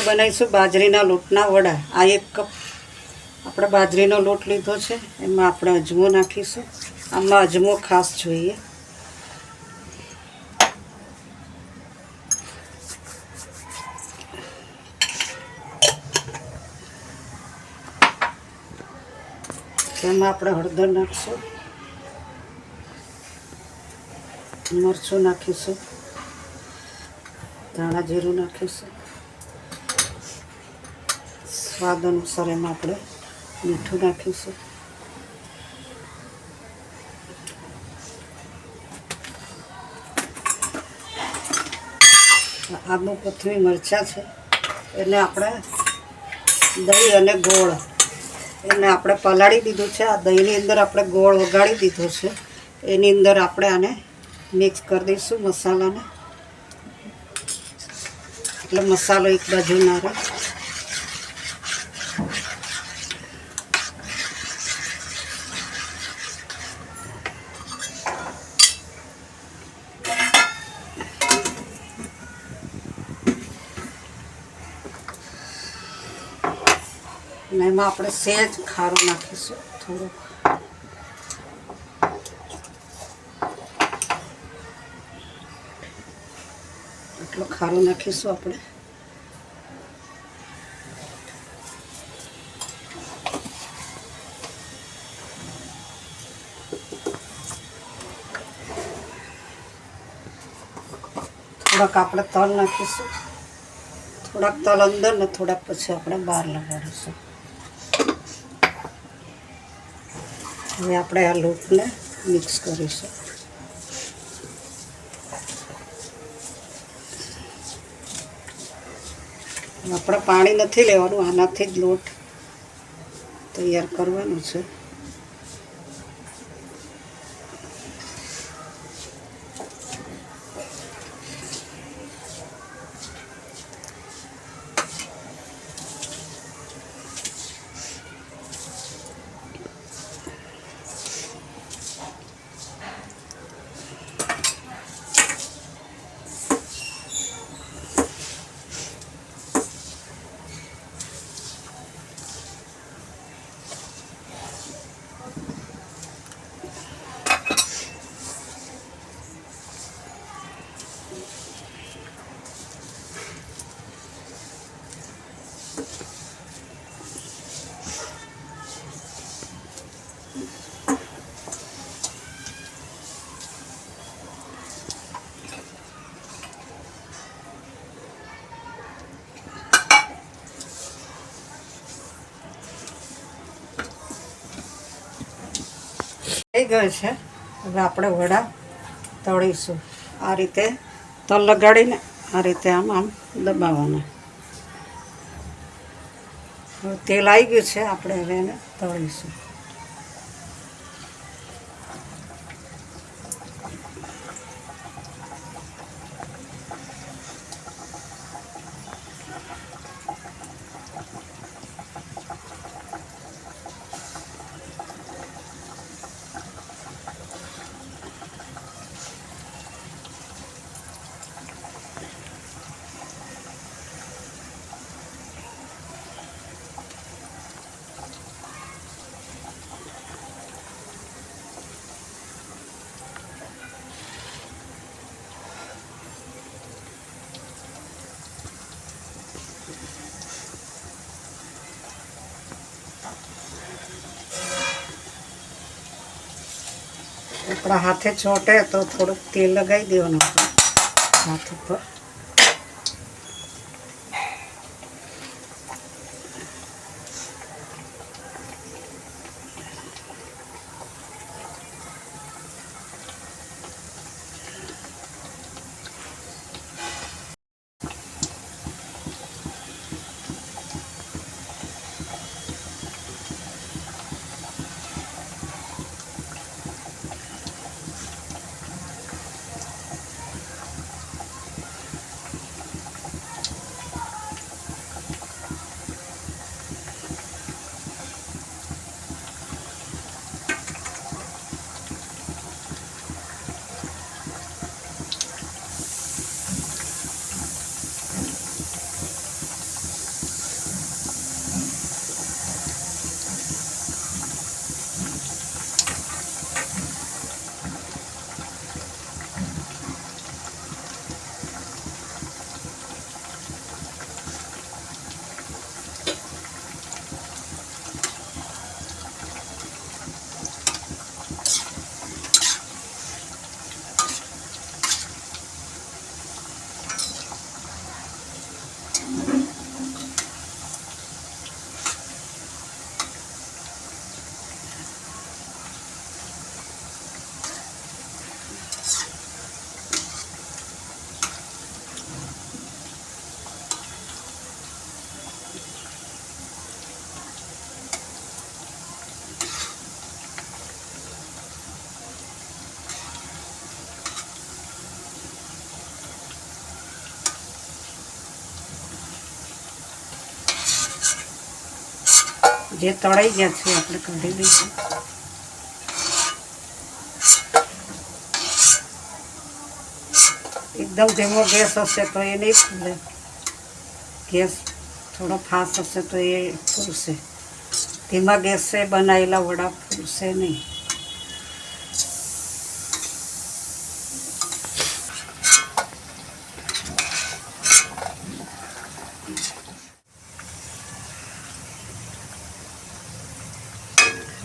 આપણે બનાવીશું બાજરીના લોટના વડા. આ એક કપ આપણે બાજરીનો લોટ લીધો છે. એમાં આપણે અજમો નાખીશું. આમાં અજમો ખાસ જોઈએ. તેમાં આપણે હળદર નાખીશું. મરચું નાખીશું. ધાણા જીરું નાખીશું. સ્વાદ અનુસાર એમાં આપણે મીઠું નાખીશું. આદુ કોથમી મરચાં છે, એને આપણે દહીં અને ગોળ, એને આપણે પલાળી દીધું છે. આ દહીંની અંદર આપણે ગોળ વગાડી દીધો છે. એની અંદર આપણે આને મિક્સ કરી દઈશું મસાલાને. એટલે મસાલો એક બાજુ ના રહે અને એમાં આપણે સહેજ ખારું નાખીશું થોડુંક. એટલું ખારું નાખીશું આપણે. થોડાક આપણે તલ નાખીશું. થોડાક તલ અંદર ને થોડાક પછી આપણે બહાર લગાડીશું. હવે આપણે આ લોટને મિક્સ કરીશું. આપણે પાણી નથી લેવાનું, આનાથી જ લોટ તૈયાર કરવાનું છે. ગયો છે. હવે આપણે વડા તળીશું. આ રીતે તલ લગાડીને આ રીતે આમ આમ દબાવવાના. તેલ આવી ગયું છે, આપણે હવે એને તળીશું. આપણા હાથે છોટે તો થોડુંક તેલ લગાવી દેવાનું. હાથ ઉપર. જે તળાઈ ગયા છે, આપણે કાઢી દઈશું. એકદમ ધીમો ગેસ હશે તો એ નહીં ફૂલે. ગેસ થોડો ફાસ્ટ હશે તો એ ફૂલશે. ધીમા ગેસે બનાવેલા વડા ફૂલશે નહીં.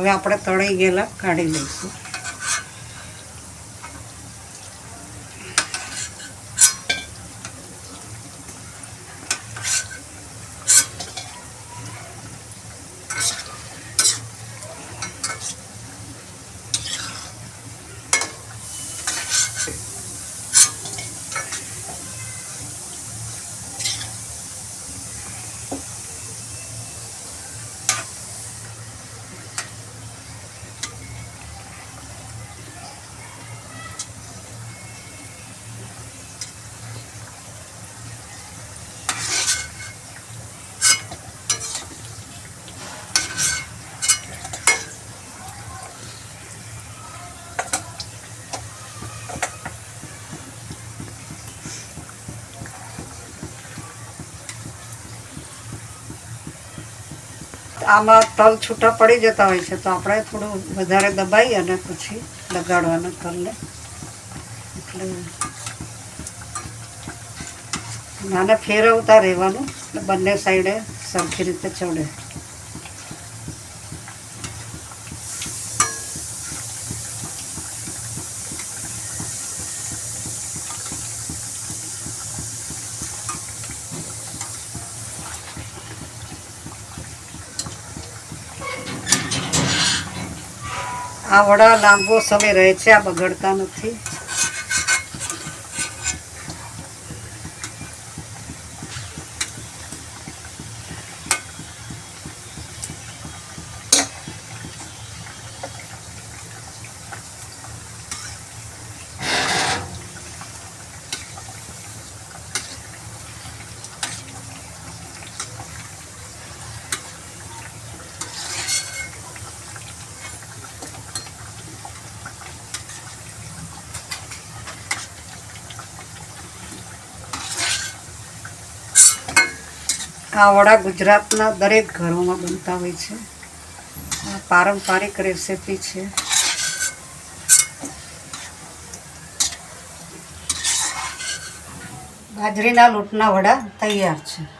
હવે આપણે તળાઈ ગયેલા કાઢી લઈશું. આમાં તલ છૂટા પડી જતા હોય છે, તો આપણે થોડું વધારે દબાઈ અને પછી લગાડવાના તલને. એટલે નાને ફેરવતા રહેવાનું બંને સાઈડે સરખી રીતે ચડે. આ વડા લાંબો સમય રહે છે આ બગડતા નથી. આ વડા ગુજરાતના દરેક ઘરોમાં બનતા હોય છે. આ પારંપરિક રેસીપી છે. બાજરીના લોટના વડા તૈયાર છે.